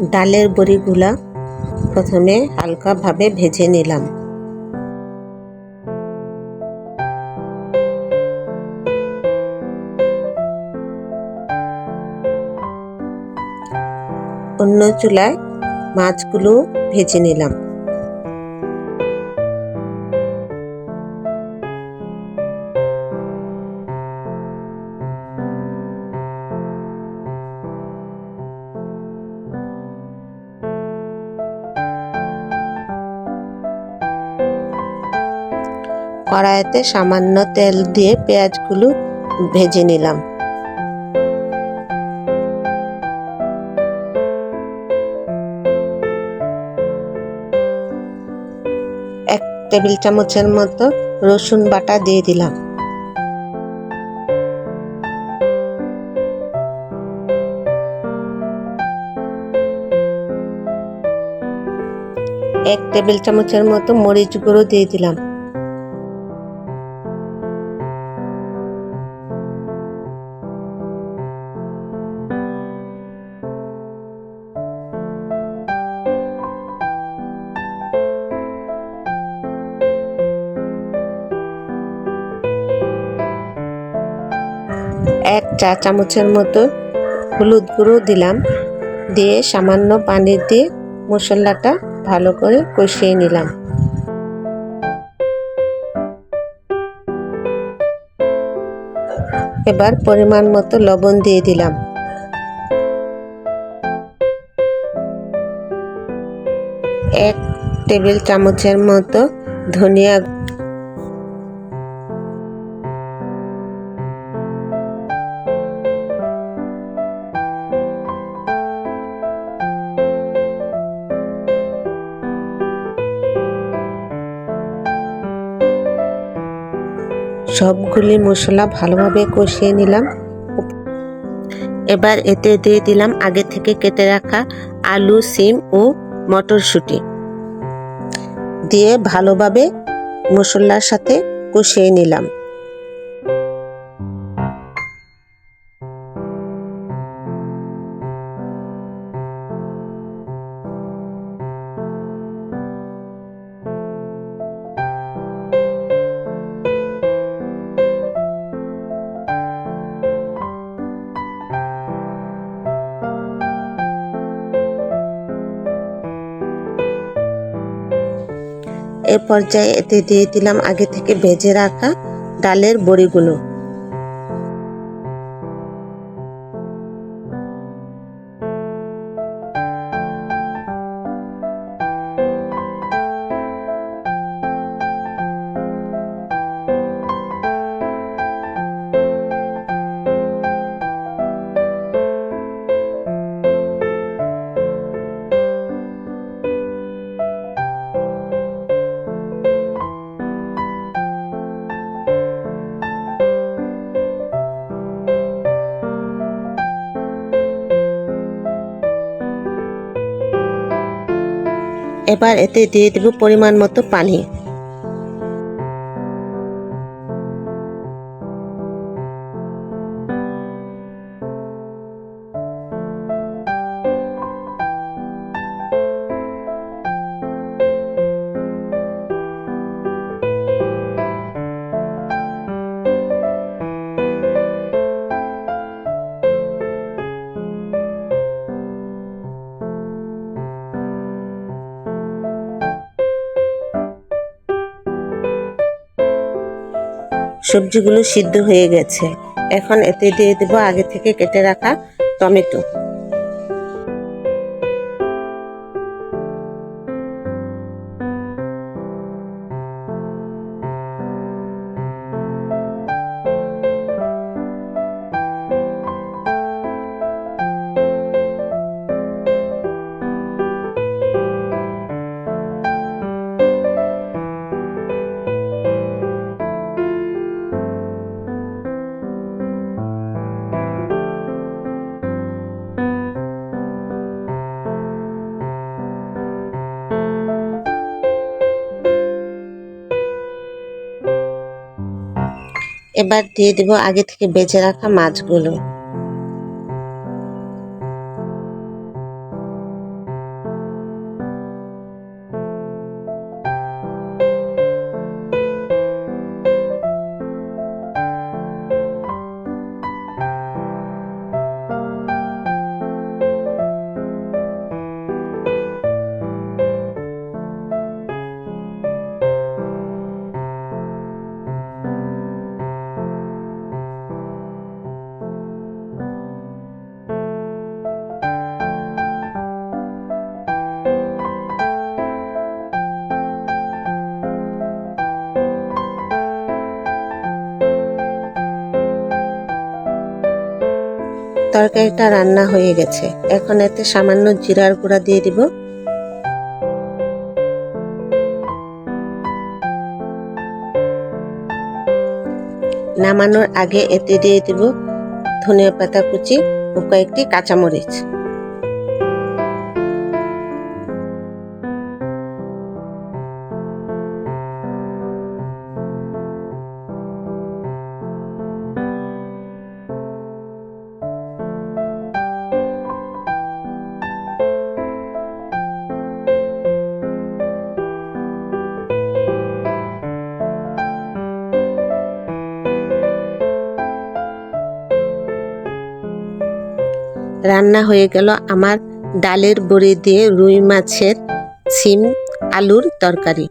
ডালের বড়িগুলা প্রথমে হালকাভাবে ভেজে নিলাম। অন্য চুলায় মাছগুলো ভেজে নিলাম। কড়াইতে সামান্য তেল দিয়ে পেঁয়াজগুলো ভেজে নিলাম। এক টেবিল চামচের মতো রসুন বাটা দিয়ে দিলাম। এক টেবিল চামচের মতো মরিচ গুঁড়ো দিয়ে দিলাম। এক চা চামচের মতো হলুদ গুঁড়ো দিলাম। দিয়ে সামান্য পানি দিয়ে মশলাটা ভালো করে কষিয়ে নিলাম। এবার পরিমাণ মতো লবণ দিয়ে দিলাম। এক টেবিল চামচের মতো ধনিয়া সবগুলি মশলা ভালোভাবে কষিয়ে নিলাম। এবার এতে দিয়ে দিলাম আগে থেকে কেটে রাখা আলু, সিম ও মটরশুঁটি। দিয়ে ভালোভাবে মশলার সাথে কষিয়ে নিলাম। এ পর্যায়ে এতে দিয়ে দিলাম আগে থেকে ভেজে রাখা ডালের বড়িগুলো। এবার এতে দিয়ে দেব পরিমাণ মতো পানি। সবজিগুলো সিদ্ধ হয়ে গেছে। এখন এতে দিয়ে দেবো আগে থেকে কেটে রাখা টমেটো। এবার দিয়ে দেব আগে থেকে বেজে রাখা মাছগুলো। তরকারিটা রান্না হয়ে গেছে। এখন এতে সামান্য জিরার গুঁড়া দিয়ে দিব। নামানোর আগে এতে দিয়ে দিব ধনিয়া পাতা কুচি ও কয়েকটি কাঁচামরিচ। রান্না হয়ে গেল আমার ডালের বড়ি দিয়ে রুই মাছের সিম আলুর তরকারি।